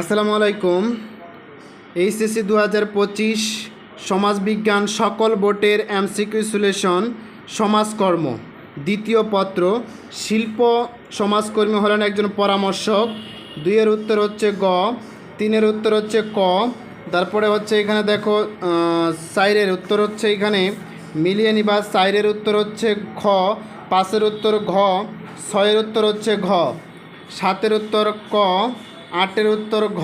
আসসালামু আলাইকুম। এইচএসসি দু হাজার পঁচিশ সমাজবিজ্ঞান সকল বোর্ডের এমসিকিউ সলিউশন সমাজকর্ম। দ্বিতীয় পত্র শিল্প সমাজকর্মী হলেন একজন পরামর্শক। দুইয়ের উত্তর হচ্ছে গ তিনের উত্তর হচ্ছে ক। তারপরে হচ্ছে এখানে দেখো আহ, চাইরের উত্তর হচ্ছে এখানে। মিলিয়ে নিবা চাইরের উত্তর হচ্ছে খ পাঁচের উত্তর ঘ ছয়ের উত্তর হচ্ছে ঘ সাতের উত্তর ক আটের উত্তর ঘ,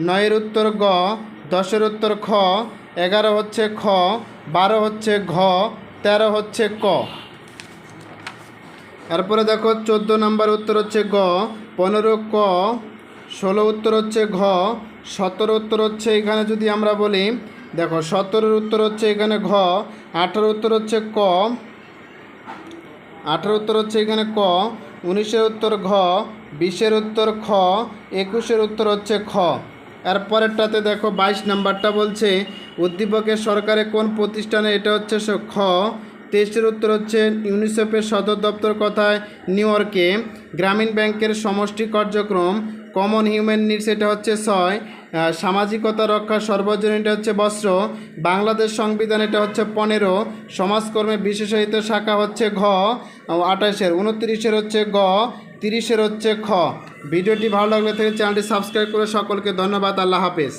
নয়ের উত্তর গ, দশের উত্তর খ, এগারো হচ্ছে খ, বারো হচ্ছে ঘ, তেরো হচ্ছে ক। তারপরে দেখো চোদ্দ নম্বর উত্তর হচ্ছে গ, পনেরো ক, ষোলো উত্তর হচ্ছে ঘ, সতেরো উত্তর হচ্ছে এখানে যদি আমরা বলি, দেখো সতেরোর উত্তর হচ্ছে এখানে ঘ, আঠারো উত্তর হচ্ছে ক আঠারো উত্তর হচ্ছে এখানে ক, উনিশের উত্তর ঘ, বিশের উত্তর খ, একুশের উত্তর হচ্ছে খ। এর পরেরটাতে দেখো বাইশ নাম্বারটা বলছে, উদ্দীপকের সরকারে কোন প্রতিষ্ঠানে এটা হচ্ছে খ, তেইশের উত্তর হচ্ছে ইউনিসেফের সদর দপ্তর কথায়? নিউ ইয়র্কে। গ্রামীণ ব্যাংকের সমষ্টি কার্যক্রম কমন হিউম্যান নিডস এটা হচ্ছে ছয় সামাজিকতা রক্ষা সর্বজনীন এটা হচ্ছে বস্ত্র, বাংলাদেশ সংবিধান এটা হচ্ছে পনেরো, সমাজকর্মে বিশেষায়িত শাখা হচ্ছে ঘ আঠাশের, উনত্রিশের হচ্ছে গ, তিরিশের হচ্ছে খ। ভিডিওটি ভালো লাগলে থেকে চ্যানেলটি সাবস্ক্রাইব করে সকলকে ধন্যবাদ, আল্লাহ হাফেজ।